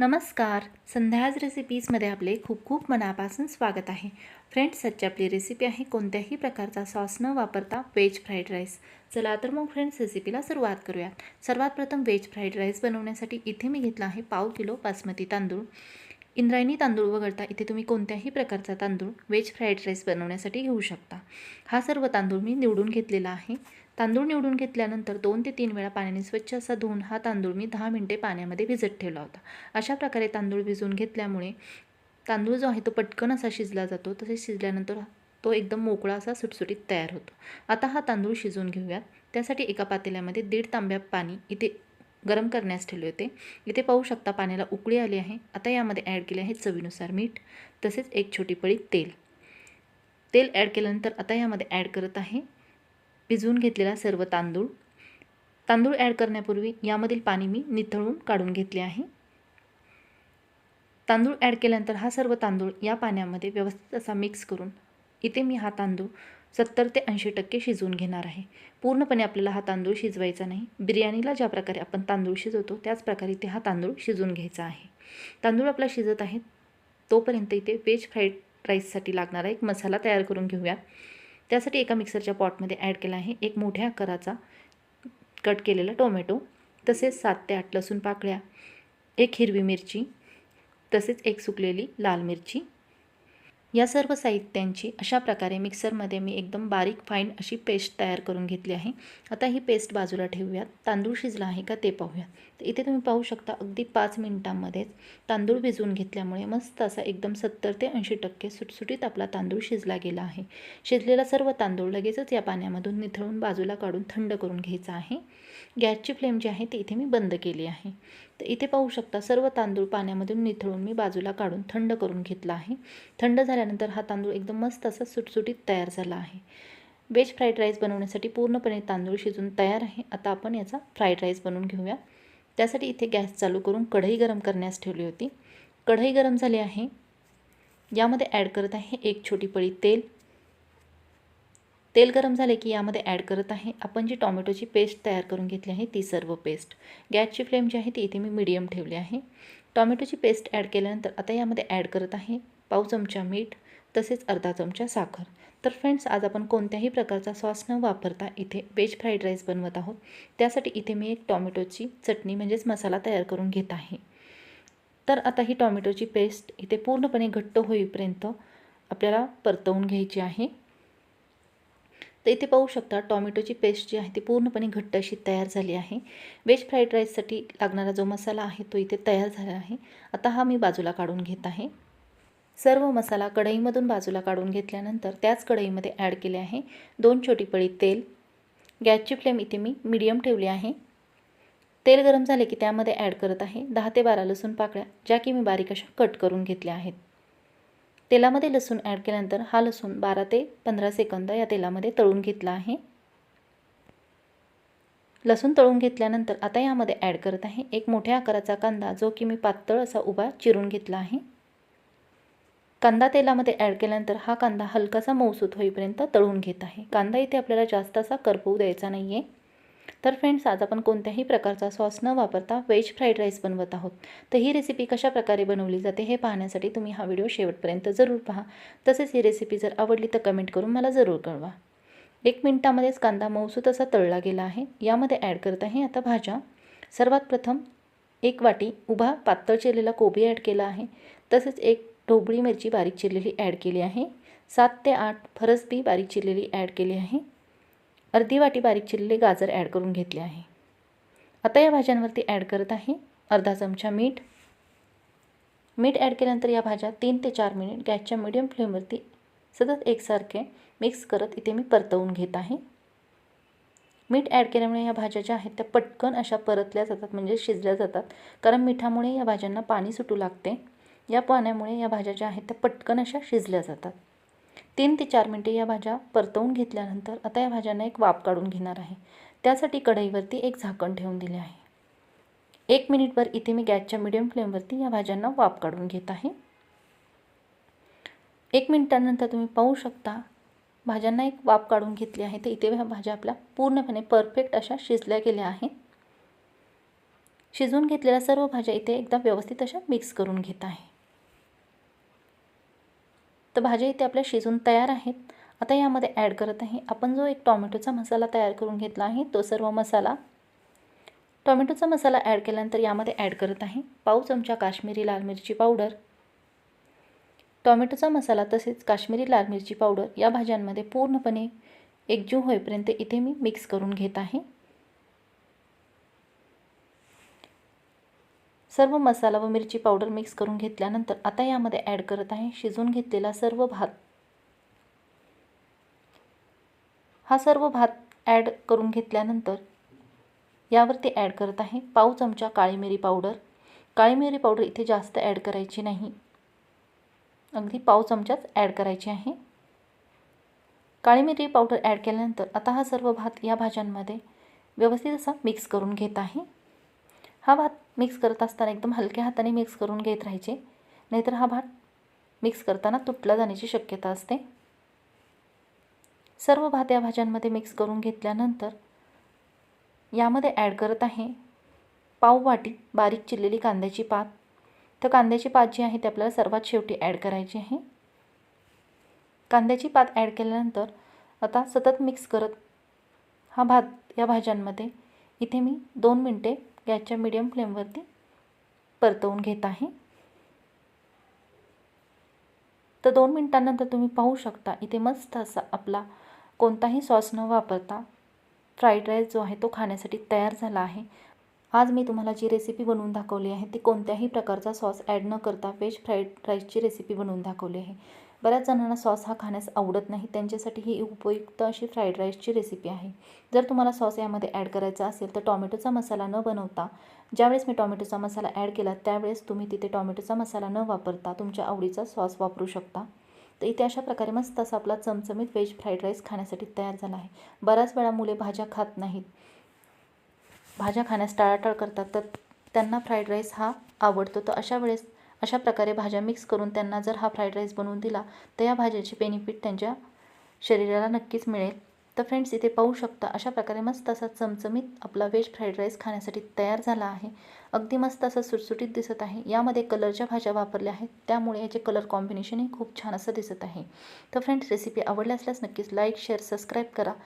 नमस्कार. संध्याज रेसिपीजमध्ये आपले खूप खूप मनापासून स्वागत आहे. फ्रेंड्स सच्ची आपली रेसिपी आहे कोणत्याही प्रकारचा सॉस न वापरता व्हेज फ्राईड राईस चला तर मग फ्रेंड्स रेसिपीला सुरुवात करूयात. सर्वात प्रथम व्हेज फ्राईड राईस बनवण्यासाठी इथे मी घेतला आहे पाव किलो बासमती तांदूळ. इंद्रायणी तांदूळ वगळता इथे तुम्ही कोणत्याही प्रकारचा तांदूळ व्हेज फ्राईड राईस बनवण्यासाठी घेऊ शकता. हा सर्व तांदूळ मी निवडून घेतलेला आहे. तांदूळ निवडून घेतल्यानंतर दोन ते तीन वेळा पाण्याने स्वच्छ असा धुवून हा तांदूळ मी दहा मिनटे पाण्यामध्ये भिजत ठेवला होता. अशा प्रकारे तांदूळ भिजवून घेतल्यामुळे तांदूळ जो आहे तो पटकन असा शिजला जातो. तसेच शिजल्यानंतर तो एकदम मोकळा असा सुटसुटीत तयार होतो. आता हा तांदूळ शिजवून घेऊयात. त्यासाठी एका पातेल्यामध्ये दीड तांब्या पाणी इथे गरम करण्यास ठेवले होते. इथे पाहू शकता पाण्याला उकळी आली आहे. आता यामध्ये ॲड केले आहे चवीनुसार मीठ तसेच एक छोटी पळी तेल. तेल ॲड केल्यानंतर आता यामध्ये ॲड करत आहे भिजवून घेतलेला सर्व तांदूळ. तांदूळ ॲड करण्यापूर्वी यामधील पाणी मी निथळून काढून घेतले आहे. तांदूळ ॲड केल्यानंतर हा सर्व तांदूळ या पाण्यामध्ये व्यवस्थित असा मिक्स करून इथे मी हा तांदूळ सत्तर ते ऐंशी टक्के शिजवून घेणार आहे. पूर्णपणे आपल्याला हा तांदूळ शिजवायचा नाही. बिर्याणीला ज्या प्रकारे आपण तांदूळ शिजवतो त्याच प्रकारे इथे हा तांदूळ शिजवून घ्यायचा आहे. तांदूळ आपला शिजत आहे तोपर्यंत इथे वेज फ्राईड राईससाठी लागणारा एक मसाला तयार करून घेऊया. त्यासाठी एका मिक्सरच्या पॉटमध्ये ॲड केला आहे एक मोठ्या आकाराचा कट केलेला टोमॅटो तसेच सात ते आठ लसूण पाकळ्या एक हिरवी मिरची तसेच एक सुकलेली लाल मिरची या सर्व साहित्यांची अशा प्रकारे मिक्सरमध्ये मी एकदम बारीक फाईन अशी पेस्ट तयार करून घेतली आहे. आता ही पेस्ट बाजूला ठेवूयात. तांदूळ शिजला आहे का ते पाहूयात तर इथे तुम्ही पाहू शकता अगदी पाच मिनटांमध्येच तांदूळ भिजवून घेतल्यामुळे मस्त असा एकदम सत्तर ते ऐंशी टक्के सुटसुटीत आपला तांदूळ शिजला गेला आहे. शिजलेला सर्व तांदूळ लगेचच या पाण्यामधून निथळून बाजूला काढून थंड करून घ्यायचा आहे. गॅसची फ्लेम जी आहे ती इथे मी बंद केली आहे. तर इथे पाहू शकता सर्व तांदूळ पाण्यामधून निथळून मी बाजूला काढून थंड करून घेतला आहे. थंड झाल्यानंतर हा तांदूळ एकदम मस्त असा सुटसुटीत तयार झाला आहे. व्हेज फ्राईड राईस बनवण्यासाठी पूर्णपणे तांदूळ शिजून तयार आहे. आता आपण याचा फ्राईड राईस बनवून घेऊया. त्यासाठी इथे गॅस चालू करून कढई गरम करण्यास ठेवली होती. कढई गरम झाली आहे. यामध्ये ॲड करत आहे एक छोटी पळी तेल तेल गरम झाले की यामध्ये ॲड करत आहे. आपण जी टॉमॅटोची पेस्ट तयार करून घेतली आहे ती सर्व पेस्ट गॅसची फ्लेम जी आहे ती इथे मी मीडियम ठेवली आहे. टॉमॅटोची पेस्ट ॲड केल्यानंतर आता यामध्ये ॲड करत आहे पाव चमचा मीठ तसेच अर्धा चमचा साखर. तर फ्रेंड्स आज आपण कोणत्याही प्रकारचा सॉस न वापरता इथे व्हेज फ्राईड राईस बनवत आहोत. त्यासाठी इथे मी एक टॉमॅटोची चटणी म्हणजेच मसाला तयार करून घेत आहे. तर आता ही टॉमॅटोची पेस्ट इथे पूर्णपणे घट्ट होईपर्यंत आपल्याला परतवून घ्यायची आहे. तर इथे पाहू शकता टॉमॅटोची पेस्ट जी आहे ती पूर्णपणे घट्ट अशी तयार झाली आहे. वेज फ्राईड राईससाठी लागणारा जो मसाला आहे तो इथे तयार झाला आहे. आता हा मी बाजूला काढून घेत आहे. सर्व मसाला कढईमधून बाजूला काढून घेतल्यानंतर त्याच कढईमध्ये ॲड केले आहे दोन छोटी पळी तेल. गॅसची फ्लेम इथे मी मीडियम ठेवली आहे. तेल गरम झाले की त्यामध्ये ॲड करत आहे दहा ते बारा लसूण पाकळ्या ज्या की मी बारीक अशा कट करून घेतल्या आहेत. तेलामध्ये लसूण ॲड केल्यानंतर हा लसूण बारा ते पंधरा सेकंद या तेलामध्ये तळून घेतला आहे. लसूण तळून घेतल्यानंतर आता यामध्ये ॲड करत आहे एक मोठ्या आकाराचा कांदा जो की मी पातळ असा उभा चिरून घेतला आहे. कांदा तेलामध्ये ॲड केल्यानंतर हा कांदा हलकासा मऊसूत होईपर्यंत तळून घेत आहे. कांदा इथे आपल्याला जास्त असा करपवू द्यायचा नाही आहे तर फ्रेंड्स आज आपण कोणत्याही प्रकारचा सॉस न वापरता व्हेज फ्राईड राईस बनवत आहोत. तर ही रेसिपी कशा प्रकारे बनवली जाते हे पाहण्यासाठी तुम्ही हा व्हिडिओ शेवटपर्यंत जरूर पहा. तसेच ही रेसिपी जर आवडली तर कमेंट करून मला जरूर कळवा. एक मिनटामध्येच कांदा मऊसूत असा तळला गेला आहे. यामध्ये ॲड करत आहे आता भाज्या. सर्वात प्रथम एक वाटी उभा पातळ चिरलेला कोबी ॲड केला आहे. तसेच एक ढोबळी मिरची बारीक चिरलेली ॲड केली आहे. सात ते आठ फरसबी बारीक चिरलेली ॲड केली आहे. अर्धी वाटी बारीक चिरलेले गाजर ॲड करून घेतले आहे. आता या भाज्यांवरती ॲड करत आहे अर्धा चमचा मीठ. मीठ ॲड केल्यानंतर या भाज्या तीन ते चार मिनिट गॅसच्या मिडियम फ्लेमवरती सतत एकसारखे मिक्स करत इथे मी परतवून घेत आहे. मीठ ॲड केल्यामुळे या भाज्या ज्या आहेत त्या पटकन अशा परतल्या जातात म्हणजे शिजल्या जातात. कारण मिठामुळे या भाज्यांना पाणी सुटू लागते. या पाण्यामुळे या भाज्या ज्या आहेत त्या पटकन अशा शिजल्या जातात. तीन ते चार मिनटे या भाज्या परतवून घेतल्यानंतर आता या भाज्यांना एक वाफ काढून घेणार आहे. त्यासाठी कढईवरती एक झाकण ठेवून दिले आहे. एक मिनिटभर इथे मी गॅसच्या मिडियम फ्लेमवरती या भाज्यांना वाफ काढून घेत आहे. एक मिनिटानंतर तुम्ही पाहू शकता भाज्यांना एक वाफ काढून घेतली आहे. तर इथे ह्या भाज्या आपल्या पूर्णपणे परफेक्ट अशा शिजल्या गेल्या आहेत. शिजवून घेतलेल्या सर्व भाज्या इथे एकदा व्यवस्थित अशा मिक्स करून घेत आहे. तर भाज्या इथे आपल्या शिजून तयार आहेत. आता यामध्ये ॲड करत आहे. आपण जो एक टॉमॅटोचा मसाला तयार करून घेतला आहे तो सर्व मसाला. टॉमॅटोचा मसाला ॲड केल्यानंतर यामध्ये ॲड करत आहे पाव चमचा काश्मीरी लाल मिरची पावडर. टॉमॅटोचा मसाला तसेच काश्मीरी लाल मिरची पावडर या भाज्यांमध्ये पूर्णपणे एकजीव होईपर्यंत इथे मी मिक्स करून घेत आहे. सर्व मसाला व मिरची पावडर मिक्स करून घेतल्यानंतर आता यामध्ये ॲड करत आहे शिजवून घेतलेला सर्व भात. हा सर्व भात ॲड करून घेतल्यानंतर यावरती ॲड करत आहे पाव चमचा काळी मिरी पावडर. काळी मिरी पावडर इथे जास्त ॲड करायची नाही. अगदी पाव चमचाच ॲड करायची आहे. काळी मिरी पावडर ॲड केल्यानंतर आता हा सर्व भात या भाज्यांमध्ये व्यवस्थित असा मिक्स करून घेत आहे. हा भात मिक्स करत असताना एकदम हलक्या हाताने मिक्स करून घेत राहायचे. नाहीतर हा भात मिक्स करताना तुटला जाण्याची शक्यता असते. सर्व भात या भाज्यांमध्ये मिक्स करून घेतल्यानंतर यामध्ये ॲड करत आहे पाव वाटी बारीक चिरलेली कांद्याची पात. तर कांद्याची पात जी आहे ती आपल्याला सर्वात शेवटी ॲड करायची आहे. कांद्याची पात ॲड केल्यानंतर आता सतत मिक्स करत हा भात या भाज्यांमध्ये इथे मी दोन मिनटे गॅसच्या मीडियम फ्लेमवरती परतवून घेत आहे. तर दोन मिनटांनंतर तुम्ही पाहू शकता इथे मस्त असा आपला कोणताही सॉस न वापरता फ्राईड राईस जो आहे तो खाण्यासाठी तयार झाला आहे. आज मी तुम्हाला जी रेसिपी बनवून दाखवली आहे ती कोणत्याही प्रकारचा सॉस ॲड न करता व्हेज फ्राईड राईसची रेसिपी बनवून दाखवली आहे. बऱ्याच जणांना सॉस हा खाण्यास आवडत नाही. त्यांच्यासाठी ही उपयुक्त अशी फ्राईड राईसची रेसिपी आहे. जर तुम्हाला सॉस यामध्ये ॲड करायचा असेल तर टॉमॅटोचा मसाला न बनवता ज्यावेळेस मी टॉमॅटोचा मसाला ॲड केला त्यावेळेस तुम्ही तिथे टॉमॅटोचा मसाला न वापरता तुमच्या आवडीचा सॉस वापरू शकता. तर इथे अशा प्रकारे मस्त असा आपला चमचमीत व्हेज फ्राईड राईस खाण्यासाठी तयार झाला आहे. बऱ्याच वेळा मुले भाज्या खात नाहीत. भाज्या खाण्यास टाळाटाळ करतात तर त्यांना फ्राईड राईस हा आवडतो. तर अशा वेळेस अशा प्रकारे भाज्या मिक्स करून त्यांना जर हा फ्राईड राईस बनवून दिला तर या भाज्याचे बेनिफिट त्यांच्या शरीराला नक्कीच मिळेल. तर फ्रेंड्स इथे पाहू शकता अशा प्रकारे मस्त असा चमचमीत आपला व्हेज फ्राईड राईस खाण्यासाठी तयार झाला आहे. अगदी मस्त असं सुटसुटीत दिसत आहे. यामध्ये कलरच्या भाज्या वापरल्या आहेत त्यामुळे याचे कलर कॉम्बिनेशनही खूप छान असं दिसत आहे. तर फ्रेंड्स रेसिपी आवडली असल्यास नक्कीच लाईक शेअर सबस्क्राईब करा.